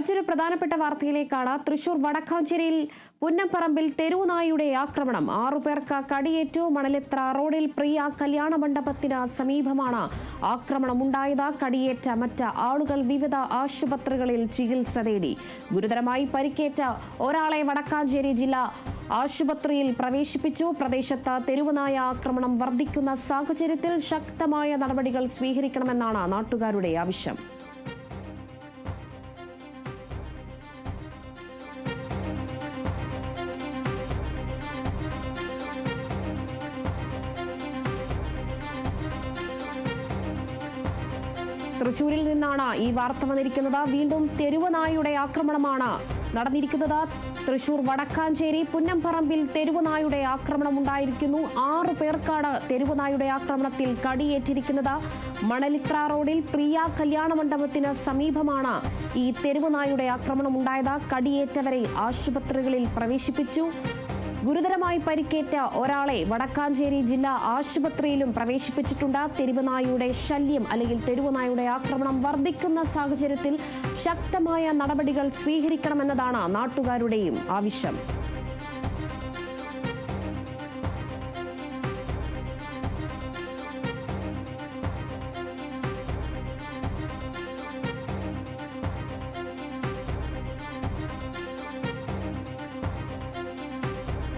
മറ്റൊരു പ്രധാനപ്പെട്ട വാർത്തയിലേക്കാണ് തൃശൂർ വടക്കാഞ്ചേരിയിൽ പുന്നപ്പറമ്പിൽ തെരുവുനായുടെ ആക്രമണം. ആറുപേർക്ക് കടിയേറ്റു. മണലിത്ര റോഡിൽ പ്രിയ കല്യാണ മണ്ഡപത്തിന് സമീപമാണ് ആക്രമണമുണ്ടായത്. കടിയേറ്റ മറ്റ് ആളുകൾ വിവിധ ആശുപത്രികളിൽ ചികിത്സ തേടി. ഗുരുതരമായി പരിക്കേറ്റ ഒരാളെ വടക്കാഞ്ചേരി ജില്ലാ ആശുപത്രിയിൽ പ്രവേശിപ്പിച്ചു. പ്രദേശത്ത് തെരുവുനായ ആക്രമണം വർദ്ധിക്കുന്ന സാഹചര്യത്തിൽ ശക്തമായ നടപടികൾ സ്വീകരിക്കണമെന്നാണ് നാട്ടുകാരുടെ ആവശ്യം. തൃശൂരിൽ നിന്നാണ് ഈ വാർത്ത വന്നിരിക്കുന്നത്. വീണ്ടും തെരുവനായുടെ ആക്രമണമാണ് നടന്നിരിക്കുന്നത്. തൃശൂർ വടക്കാഞ്ചേരി പുന്നംപറമ്പിൽ തെരുവനായുടെ ആക്രമണം ഉണ്ടായിരിക്കുന്നു. ആറു പേർക്കാണ് തെരുവനായുടെ ആക്രമണത്തിൽ കടിയേറ്റിരിക്കുന്നത്. മണലിത്ര റോഡിൽ പ്രിയ കല്യാണ മണ്ഡപത്തിന് സമീപമാണ് ഈ തെരുവനായുടെ ആക്രമണം ഉണ്ടായത്. കടിയേറ്റവരെ ആശുപത്രികളിൽ പ്രവേശിപ്പിച്ചു. ഗുരുതരമായി പരിക്കേറ്റ ഒരാളെ വടക്കാഞ്ചേരി ജില്ലാ ആശുപത്രിയിലും പ്രവേശിപ്പിച്ചിട്ടുണ്ട്. തെരുവുനായുടെ ശല്യം അല്ലെങ്കിൽ തെരുവുനായുടെ ആക്രമണം വർദ്ധിക്കുന്ന സാഹചര്യത്തിൽ ശക്തമായ നടപടികൾ സ്വീകരിക്കണമെന്നതാണ് നാട്ടുകാരുടെയും ആവശ്യം.